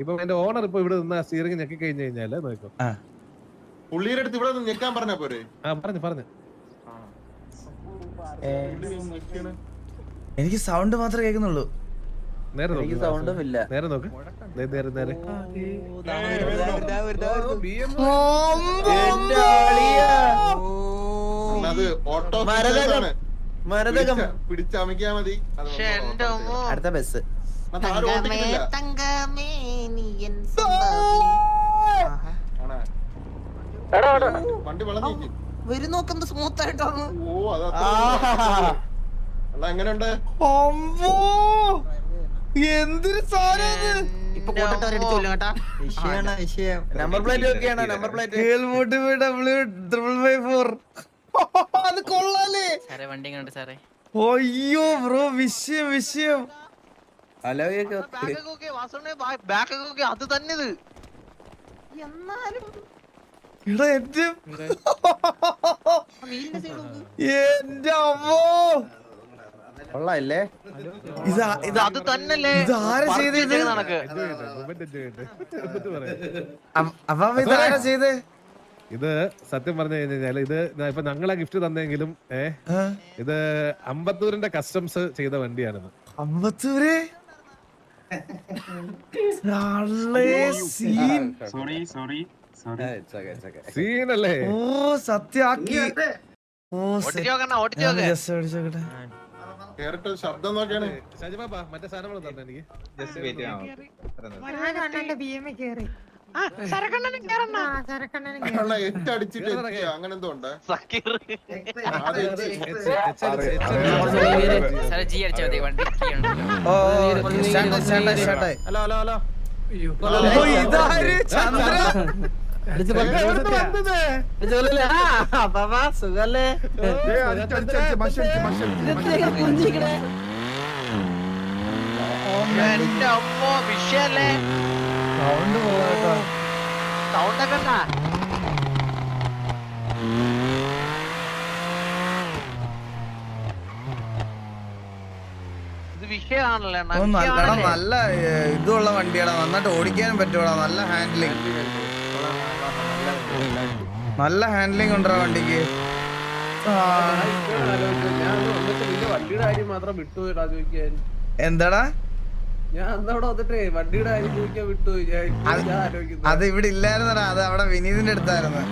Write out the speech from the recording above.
ഇപ്പൊ എന്റെ ഓണർ ഇപ്പൊ ഇവിടെ നിന്ന് സ്റ്റിയറിംഗ് ഞെക്കി കഴിഞ്ഞു കഴിഞ്ഞാൽ നോക്കോ ആ പുള്ളിയുടെ അടുത്ത് ഇവിടെ നിന്ന് ഞെക്കാൻ പറഞ്ഞ പോരെ ആ പറഞ്ഞു പറഞ്ഞു എനിക്ക് സൗണ്ട് മാത്രമേ കേൾക്കുന്നുള്ളൂ നേരെ എനിക്ക് നോക്ക് സൗണ്ടും ഇല്ല നേരെ നോക്ക് ദേ, നേരെ നേരെ അത് ഓട്ടോ മരതകം. മരതകം പിടിച്ച- പിടിച്ചമയ്ക്കാ മതി അടുത്ത ബസ് വണ്ടി വെള്ളം നീക്കി വരും നോക്കുന്നത് സ്മൂത്ത് ആയിട്ടാണ് ഓ അത് എങ്ങനെയുണ്ട്? എന്തൊരു സാധനം അത് കൊള്ളാലേ. വണ്ടി കണ്ട് സാറേ? അയ്യോ ബ്രോ വിഷയം വിഷയം. അത് തന്നെ ഇത് എന്നാലും എടാ എന്റെ അമ്മോ. കൊള്ളാല്ലേ അത് തന്നല്ലേ. ഇതാരാ ചെയ്തത്? അപ്പ- ഇതാരാ ചെയ്തേ? ഇത് സത്യം പറഞ്ഞു കഴിഞ്ഞാൽ ഇത് ഇപ്പൊ ഞങ്ങളെ ഗിഫ്റ്റ് തന്നെങ്കിലും ഏ ആ, ഇത് അമ്പത്തൂരിന്റെ കസ്റ്റംസ് ചെയ്ത വണ്ടിയാണിത്. അമ്പത്തൂര് നാളെ സീൻ സോറി സോറി സോറി സീനല്ലേ ഓ സത്യാക്കി. ഓ ഓടിച്ചു നോക്കണ ശബ്ദം നോക്കിയാണ്. ഷജിബാബ മറ്റേ സാധനങ്ങൾ തന്നെ എനിക്ക്. അല്ല എട്ട് അടിച്ചിട്ട് എത്തിയോ? അങ്ങനെ എന്തോ ഉണ്ട്? Hello hello hello. ഇതാര്? ചന്ദ്ര? സുഖല്ലേ? വിഷയല്ലേ? സൗണ്ട് പോകാട്ടോ സൗണ്ട് ഒക്കെ ഉണ്ടാ നല്ലടാ നല്ല ഇതുള്ള വണ്ടിയാടാ നന്നായിട്ട് ഓടിക്കാനും പറ്റൂടാ നല്ല ഹാൻഡിലിംഗ് നല്ല ഹാൻഡിലിംഗ് ഉണ്ടോ വണ്ടിക്ക്. എന്താടാ? അത് ഇവിടെ ഇല്ലായിരുന്നടാ അത് അവിടെ വിനീതിന്റെ അടുത്തായിരുന്നു.